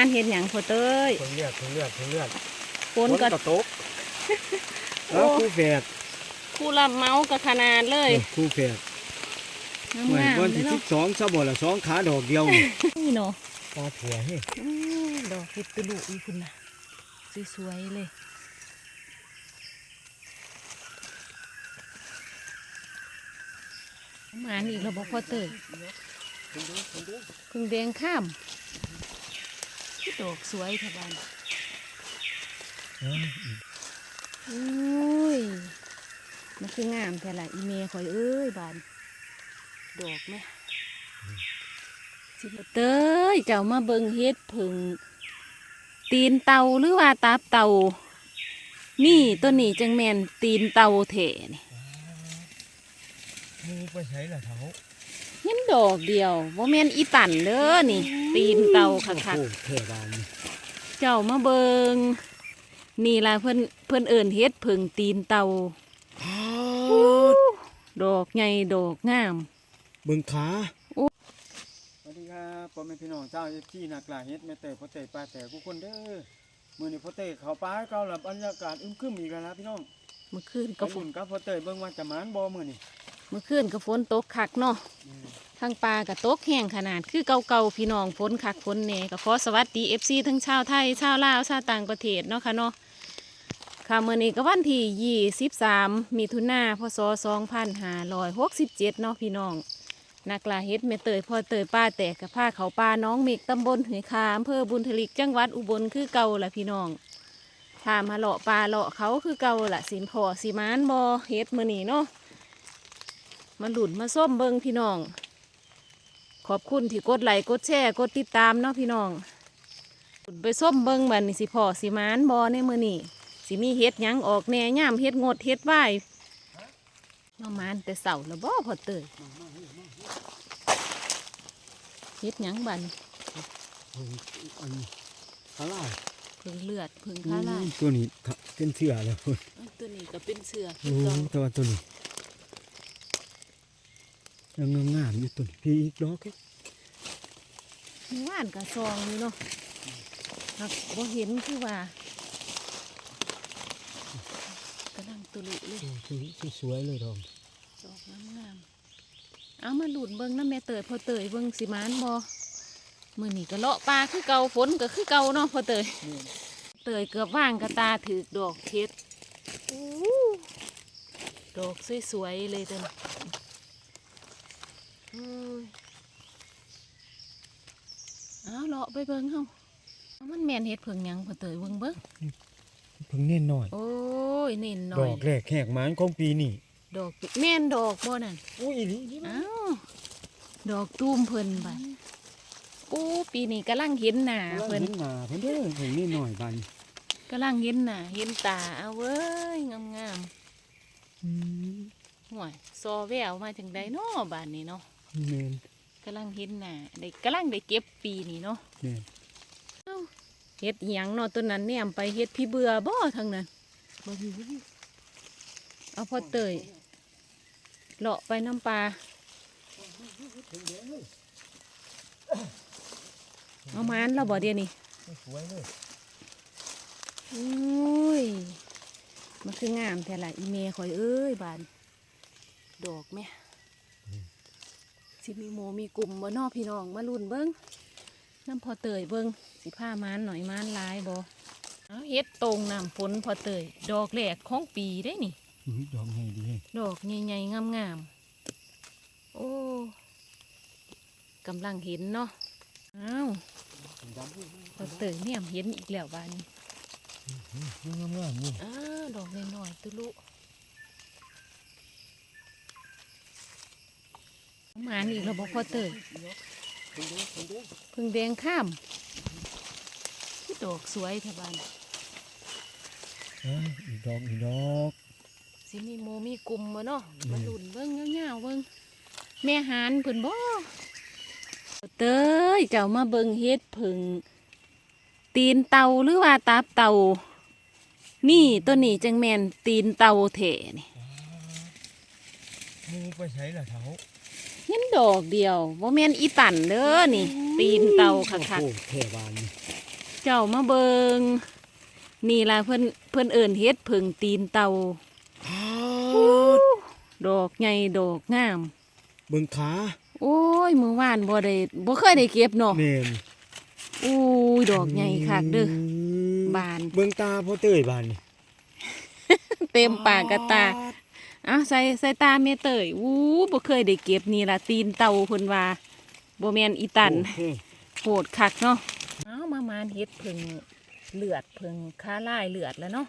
านเฮ็ดหยังพ่อเต้ยคนเลือดคนเลือดคนเลือดฝนก็กระตกแล้วคู่แฝดคู่รับเหมาก็ขนาดเลยคู่แฝดงามเหมือนงามวันเลที่ยสิเนาะบสองซะบ่ละสองขาดอกเดียวนี่นี่เนาะปลาถั่วเฮ้ยอืมดอกเห็ดตะลุอีคุณน่ะสวยๆเลยหมานี่เราบอกพ่อเตยคนดูคนดูเพึ่งแดงข้ามที่ ดอกสวยแถวบ้านเอ้ยอุ้ย มันคืองามแต่ละอีเมคอยเอ้ยบาน ดอกไหมสิบ่เตยเจ้ามาเบิงเฮ็ดผึ่งตีนเตาหรือว่าตาบเตานี่ตัวนี้จังแมนตีนเตาเถนี่มูไปใช้ละเท้า เห็นดอกเดียวว่าแมนอีตันเด้อนี่ ตีนเตาคักโอ้โหเทบานนี่ๆเจ้ามาเบิงนี่ล่ะเพิ่นเพิ่นเอิ่นเฮ็ดผึ่งตีนเตาดอกใหญ่ดอกงาม เบิ่งขาโอ้สวัสดีครับพ่อแม่พี่น้องเจ้าเอฟซีนักล่าเฮ็ดแม่เตยพ่อเตยป้าแต่ผู้คนเด้อมื้อนี้พ่อเตยเข้าป่าเก่าแล้วบรรยากาศอึมครึมอีกแล้วนะพี่น้องเมื่อคืนไปก็ฝลุ้นนกับพ่อเตยเบิ่งว่าจะหมานบ่มื้อนี้ เมื่อคืนก็ฝนตกคักเนาะทางปลาก็ตกแห้งขนาดคือเก่าๆพี่น้องฝนคักฝนแหน่ก็ขอสวัสดีเอฟซีทั้งชาวไทยชาวลาวชาวต่างประเทศเนาะค่ะเนาะค่ะมื้อนี้ก็วันที่23มิถุนาพศ2567เนาะพี่น้องนักลาเฮ็ดแม่เตยพ่อเตยป้าแตกกับผ้าเขาปลาน้องเมกตำบลหือคาอำเภอบุญทลิกจังหวัดอุบลคือเก่าล่ะพี่น้องถ้ามาเลาะปลาเลาะเขาคือเก่าละสินพอสิมานบอเฮ็ดมือนีเนาะ มาหลุดมาส้มเบิงพี่น้อง ขอบคุณที่กดไลค์กดแชร์กดติดตามเนาะพี่น้องไปส้มเบิงบันนี่สิพอสิมานบอในมือนี่สิมีเฮ็ดยังออกแหน่ย่ามเฮ็ดงดเฮ็ดไหวมามานแต่เสาแล้วบ่พอเตยเฮ็ดยังบันเพิ่งอันขาลายพึ่งเลือดพึ่งข้าลายตัวนี้เป็นเสือแล้วตัวนี้ก็เป็นเสือโอ้ต่ว่าตัวนี้ ยังงามๆอยู่ตัวนี้พี่อีกดอกเอ้ยมีว่านกับซองอยู่เนาะหักบ่เห็นคือว่ากำลังตุลุเลยโอ้ตัวนี้สวยๆเลยดอกดอกงามๆเอามาหลุดเบิ่งน้ำแม่เตยพอเตยเบิ่งสิมานบ่มื้อนี้ก็เลาะปลาคือเก่าฝนก็คือเก่าเนาะพอเตยนี่เตยเกือบว่างกระตาถือดอกเพชรอู้ดอกสวยๆเลยเด้ออุ้ย เอาเลาะไปเบิ่งเฮาเอามันแม่นเฮ็ดเพิ่งหยังพอเตยเบิ่งเบิ่งเพิ่งเน่นหน่อย โอ้ยเน้นหน่ดออยกแรกแหกหมานของปีนี่ดอกแม่นดอกบ่นั่นอุ้ยอีหลีนี่นะอ้าวดอกตูมเพิ่นบัดโอ้ปีนี้กำลังเห็นหน้าเพิ่เพิ่นนหนาเพิ่นเด้อเพิ่งเน่นหน่อยบานกำลังเห็นหน้าเห็นตาเอาเว้ยงามอืมๆห่วยซอแววมาจังไดเนาะบ้านนี้เนาะ แม่นกำลังเห็นหน้าได้กำลังได้เก็บปีนี้เนาะแม่นเฮ็ดหยังเนาะต้นนั้นเนี่ยไปเฮ็ดพี่เบื่อบ่ทั้งนั้นบ่มีบ่มีเอาพอเตยเลาะไปน้ำปลาเอามานเราบ่เดียวนี้สวยเลยอุ้ยมันคืองามแต่ละอีเมคอยเอ้ยบานดอกแม่ สิมีโมมีกลุ่มบ่นอพี่น้องมาลุ่นเบิ้งน้ำพอเตยเบิ้งสิผ้ามานหน่อยมานหลายบ่เอาเฮ็ดตรงน้ำฝนพอเตยดอกแรกของปีได้นี่อื้อดอกใหญ่ดีแฮะดอกใหญ่ๆงามๆโอ้กำลังเห็นเนาะอ้าวดำอยู่พอเตยเนี่ยเห็นอีกแล้วบานนี้งามๆนี่อ้าดอกน้อยๆตุลุ มานี่เราบอกพอเตยเพิ่นเด้อเพิ่นเด้อเพึ่งแดงข้ามที่ดอกสวยแถวบ้านเอ้ยอีกดอกอีกดอกสิมีโมมีกลุ่มบ่เนาะมาหลุนเบิ่งเงาวๆเบิ่งแม่หานเพิ่นบ่เตยเจ้ามาเบิ่งเฮ็ดผึ่งตีนเตาหรือว่าตาบเตา นี่ตัวนี้จังแมนตีนเตาเถนี่มูไปใช้ละเท้าเห็นดอกเดียวว่าแมนอีตันเด้อนี่ ตีนเตาคักโอ้โหเทบานนี่ๆเจ้ามาเบิงนี่ล่ะเพิ่นเพิ่นเอิ้นเฮ็ดเพิงตีนเตาดอกใหญ่ดอกงาม เบิ่งขาโอ้ยมื้อวานบ่ได้บ่เคยได้เก็บเนาะแม่นอู้ยดอกใหญ่คักเด้อบาน เบิ่งตาพ่อเต้ยบานนี่เต็มปากกระตา อ้าวใส่ใส่ตาเมเตยอู้บ่เคยได้เก็บนี่ล่ะตีนเตาเพิ่นว่าบ่แม่นอีตันโอเคโหดคักเนาะเอามามานเฮ็ดเพิ่งเลือดเพิ่งค้าลายเลือดแล้วเนาะ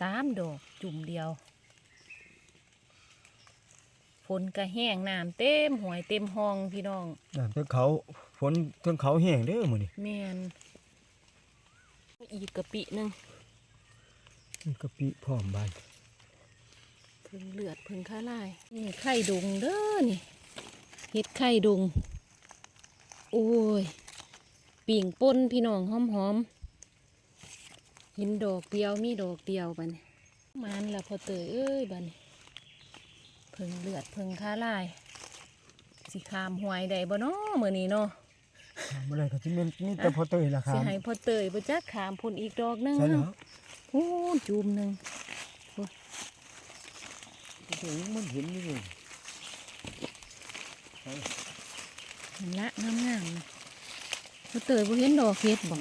สามดอกจุ่มเดียวฝนก็แห้งน้ำเต็มหวยเต็มห้องพี่น้องน้ำเทิงเขาฝนเทิงเขาแห้งเด้อมื้อนี้แม่นอีกกะปิหนึงมีกะปิพร้อมบานเพิ่งเลือดเพิ่งค้าลายนี่ไข่ดุงเด้อนี่เฮ็ดไข่ดุง โอ้ยปิ่งป่นพี่น้องหอมหอมๆเห็นดอกเดียวมีดอกเดียวบัดนมันละพอเตยเอ้ยบัดนเพิ่งเลือดเพิ่งค้าลาย สิขามหวยได้บ่เนาะมื้อนี้เนาะเมื่อไรก็สิแม่นมีแต่พ่อเต้ยล่ะครัสิบให้พอเตยบ่จักขามพุ่นอีกดอกหนึงใช่แล้วโอ้จุ่มหนึงโอ้ยมันเห็นอยู่เลยเห็นละงามๆนะพอเตยบ่เห็นดอกเฮ็ดบ่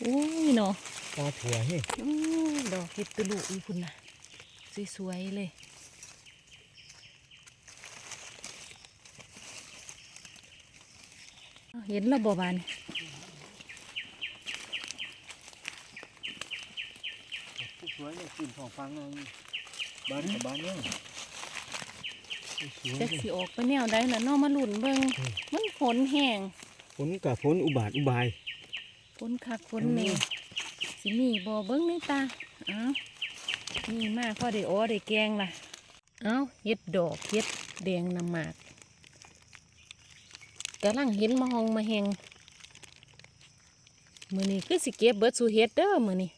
โอ้ยเนาะตาถั่วเฮ้อู้ดอกเห็ดตะลุอีคุณนะสวยๆเลยอ้าวเห็นแล้วบ่บานสวยเนี่ยกินของฟังไงบ้านกับบ้านเนี่ยสวย จักเลยสิออกไปแนวใดล่ะเนาะมาหลุนเบิ่งอืมมันฝนแห้งฝนกับฝนอุบาทอุบาย ฝนคักฝนแน่สิมีบ่เบิ่งในตาเอ้านี่มาพอได้อ้อได้แกงล่ะ เอ้าเฮ็ดดอกเฮ็ดแดงน้ำหมากกำลังเห็นมาหองมาแหงมื้อนี้คือสิเก็บเบิดสู่เฮ็ดเด้อมื้อนี้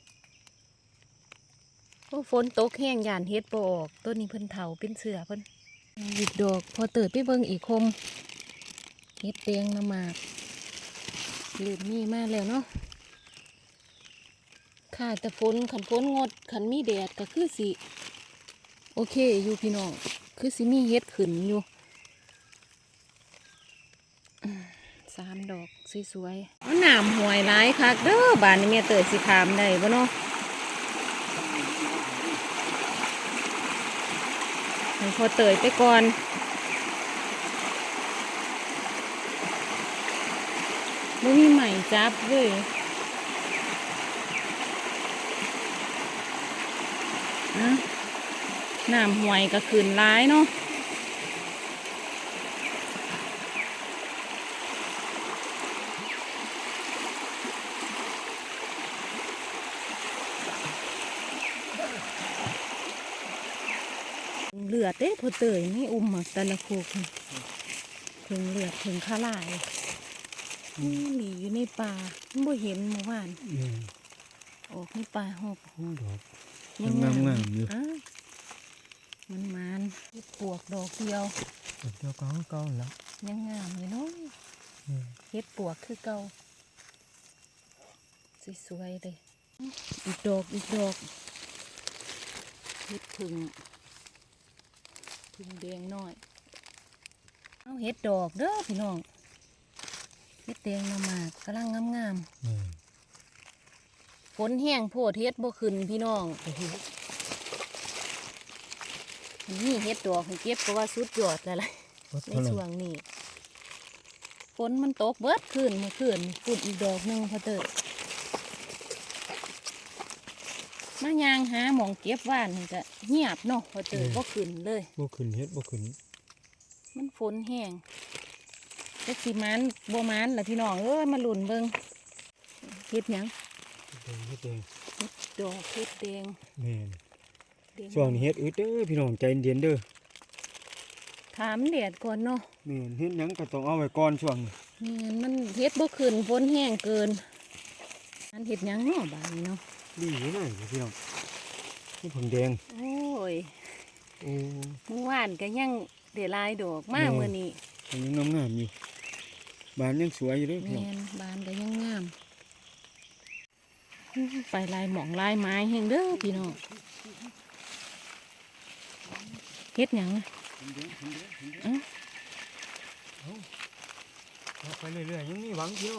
โอ้ฝนตกแห้งยานเฮ็ดบ่ออกต้นนี้เพิ่นเถาเป็นเสือเพิ่น หยิบดอกพอเติดไปเบิ่งอีกคมเฮ็ดแดงน้ำหมากลืมมีมาแล้วเนาะค่ะแต่ฝนขันฝนงดขันมีแดดก็คือสิ โอเคอยู่พี่น้อง คือสิมีเฮ็ดขึ้นอยู่สามดอกสวยๆเอาน้ำห่วยหลายคักเด้อบานนี้แม่เติดสิขามได้บ่เนาะ ให้พอเตยไปก่อนไม่มีใหม่จับเลยนะน้ำห่วยก็คืนร้ายเนาะเลือดเด้พอเตยไม่อุ้มหมักแต่ละโคกนี่เพิ่งเลือดเพิ่งข้าลายนี่หลีอยู่ในป่ามันบ่เห็นเมื่อวานอืมออกในป่าหกโอ้ดอกยังงามๆอยู่อ้าวมันมันปวกดอกเดียวเจ้าเก่าเก่าละยังงามอยู่เนาะอืมเฮ็ดปวกคือเก่าสวยๆเลยอีกดอกอีกดอกเฮ็ดพึ่ง พึ่งแดงน้อยเอาเฮ็ดดอกเด้อพี่น้องเฮ็ดแดงน้ำหมากกำลังงามอืมๆฝนแห้งโพดเฮ็ดบ่ขึ้นพี่น้องนี่เฮ็ดดอกให้เก็บก็ว่าสุดยอดแล้วล่ะวัดในเท่าไหร่ช่วงนี้ฝนมันตกเบิดคืนเมื่อคืนฝนอีกดอกหนึ่งพอเติด มายางหาหมองเก็บว่านนี่ก็เงียบเนาะพอเติดบ่ขึ้นเลย บ่ขึ้นเฮ็ดบ่ขึ้นมันฝนแห้งจักสิมันบ่มันล่ะพี่น้องเอ้ยมาหลุนเบิงเฮ็ดหยังเฮ็ดเองดอกเฮ็ดแดงแม่นแดงช่วงนี้เฮ็ดอึดเด้อพี่น้องใจเย็นๆเด้อถามแดดก่อนเนาะแม่นเฮ็ดหยังก็ต้องเอาไว้ก่อนช่วงนี้นี่มันเฮ็ดบ่ขึ้นฝนแห้งเกินอันเฮ็ดหยังเนาะบานนี้เนาะ ดีอยู่เลยพี่น้องนี่ผงแดง โอ้ยโอ้เมื่อวานก็ยังเดลายดอกมากโอ้เมื่อนี้มันยังงามๆอยู่บานยังสวยอยู่เด้อแมพี่น้องนบานก็ยังงามไปลายหมองลายไม้แห่งเด้อพี่น้องเฮ็ดหยังอะเห็นเด้อเห็นเด้อเห็นเด้อเอ้าเอาเอาไปเรื่อยๆยังมีหวังเดียว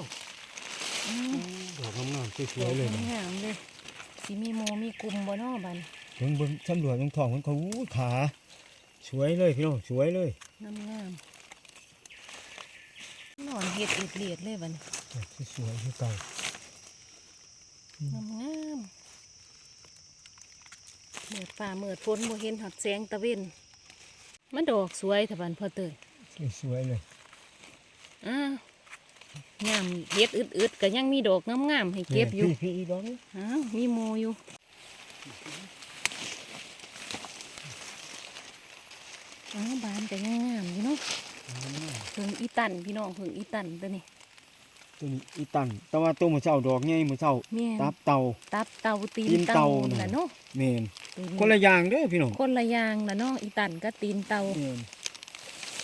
อ้าวดอกงามๆสดวอยกๆเลยงามๆเลย สิมีโมมีกลุ่มบ่เนอบันเบิ่งเบิ่งตำรวจยังทองมันเขาอู้ขา สวยเลยพี่น้องสวยเลยงามงามๆนอนเฮ็ดเอ็ดเลียดเลยบัดนสวยๆคือเก่างามงามเมื่อป่าเมื่อฝนบ่เห็นหอดแสงตะเวนมันดอกสวยทะบันพอเตยสวยๆเลยอ้าว งามเฮ็ดอึดๆก็ยังมีดอกงามๆให้เก็บอยู่พี่พี่อีกดอกนึงอ้าวมีโมอยู่อ้าวบานก็ยังงามอยู่เนาะเพิ่งอีตันพี่น้องเพิ่งอีตันตัวนี้ตัวนี้อีตัน แต่ว่าตัวหมือเช้าดอกใหญ่หมือเช้าแม่นตับเต่าตับเตาตีตีนนเตาเต่าน่ะน่ะเนาะเมนตัวนี้คนละอย่างเด้อพี่น้องคนละอย่างน่ะเนาะอีตันก็ตีนเตาเมน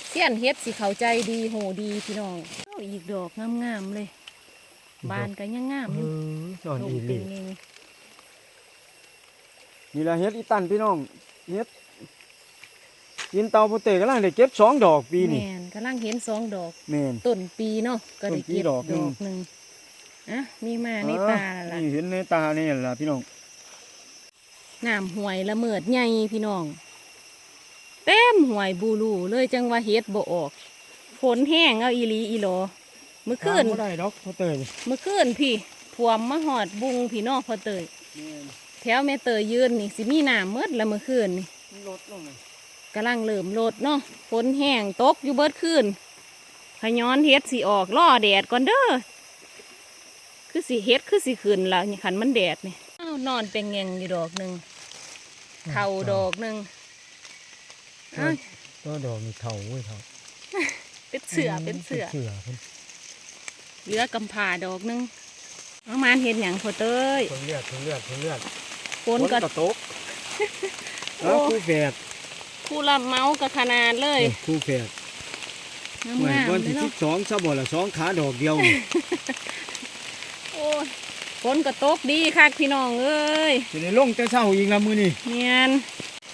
เสี้ยนเฮ็ดสิเข้าใจดีโหดีพี่น้อง เอาอีกดอกงามๆเลย บานก็ยังงามเออยู่อนอนลอีงหลีติงเองนี่ละเฮ็ดอีตันพี่น้องเฮ็ดกินเตาโปเตกำลังได้เก็บสองดอกปีนี่แม่นกำลังเห็นสองดอกเมนต้นปีเนาะก็ได้ต้นปีเก็บดดออกกหนึ่งหนึ่งอะมีมาในตาแล้วล่ะนี่เห็นในตานี่ล่ะพี่น้องน้ำห่วยละเมิดใหญ่พี่น้อง เต็มห่วยบูรูเลยจังว่าเฮ็ดบ่ออก ฝนแห้งเอาอีหลีอีหลอเมื่อคืนหาบ่ได้ดอกโปเตยเมื่อคืนพี่ท่วมมาหอดบุงพี่น้องพอเตยเมนแถวแม่เตยยืนนี่สิมีน้ำเมดละเมื่อคืนนี่ลดลงเลยกำลังเริ่มลดเนาะฝนแห้งตกอยู่เบิดคืนขย้อนเฮ็ดสิออกล่อแดดก่อนเด้อคือสิเฮ็ดคือสิขึ้นละนี่ขันมันแดดนี่อ้าวนอนเป็นแงงอยู่ดอกหนึ่งเข่าดอกหนึ่งอ้าวตัวดอกมีเท่าเว้ยเท่า เป็นเสือเป็นเสือเสือเพิ่นเหลือกำผาดอกหนึ่งเอามานเห็นอย่างพอเต้ยเพิ่นเลือดเพิ่นเลือดเพิ่นเลือดฝนก็ตกโอ้แล้วคู่แฝดคู่ละเมาส์กับขนาดเลยคู่แฝดงามเหมือนงามวันเลที่ยสิเนาะบสองซะบ่ละสองขาดอกเดียวโอ้ยฝนก็ตกดีคักพี่น้องเอ้ยจะได้ลงแต่เช้าอีกละมื้อนี้เนียน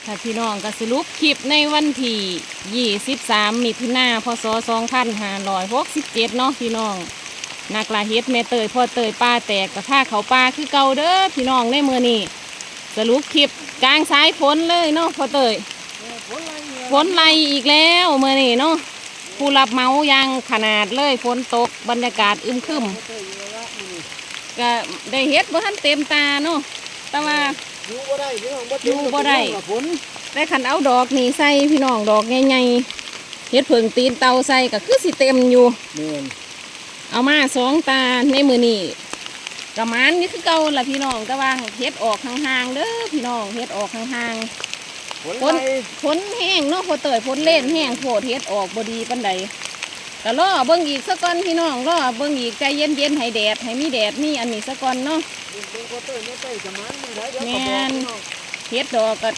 ค่ะพี่น้องก็สรุปคลิปในวันที่23มิถุนาพศ2567เนาะพี่น้องนักลาเฮ็ดแม่เตยพ่อเตยป้าแตกกับผ้าเขาป้าคือเก่าเด้อพี่น้องในมือนี้สรุปคลิปกลางสายฝนเลยเนาะพ่อเตยฝนไล่อีกแล้วมือนี้เนาะผู้รับเมายังขนาดเลยฝนตกบรรยากาศอึมครึมก็ได้เฮ็ดบ่ทันเต็มตาเนาะแต่ว่า อยู่บ่ได้พี่น้องบ่อยู่บ่ได้ ฝนได้ขันเอาดอกนี่ใส่พี่น้องดอกใหญ่ๆเฮ็ดเผิงตีนเตาใส่ก็คือสิเต็มอยู่แม่นเอามาสองตาในมือนี่ประมาณนี้คือเก่าละพี่น้องแต่ว่าเฮ็ดออกห่างๆเด้อพี่น้องเฮ็ดออกห่างฝนฝนไล่ๆฝนแห้งเนาะพอเตยฝนเล่นแห้งโพดเฮ็ดออกบ่ดีปานใด ก็รอเบิ่งอีกสักก่อนพี่น้องรอเบิ่งอีกใจเย็นๆให้แดดให้มีแดดมีอันนี้สักก่อนเนาะเบิ่งบ่เต้ยบ่เต้ยจะมันมื้อใดเดี๋ยวแม่ก็บอกนพี่น้องเฮ็ดดอกก็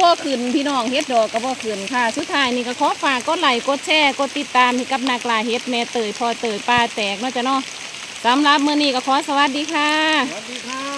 บ่ขึ้นพี่น้องเฮ็ดดอกก็บ่ขึ้นค่ะ สุดท้ายนี่ก็ขอฝากกดไลค์กดแชร์กดติดตามให้กับนักลาเฮ็ดแม่เตยพอเตยป้าแตกเนาะจ้ะเนาะสำหรับมื้อนี้ก็ขอสวัสดีค่ะสวัสดีครับ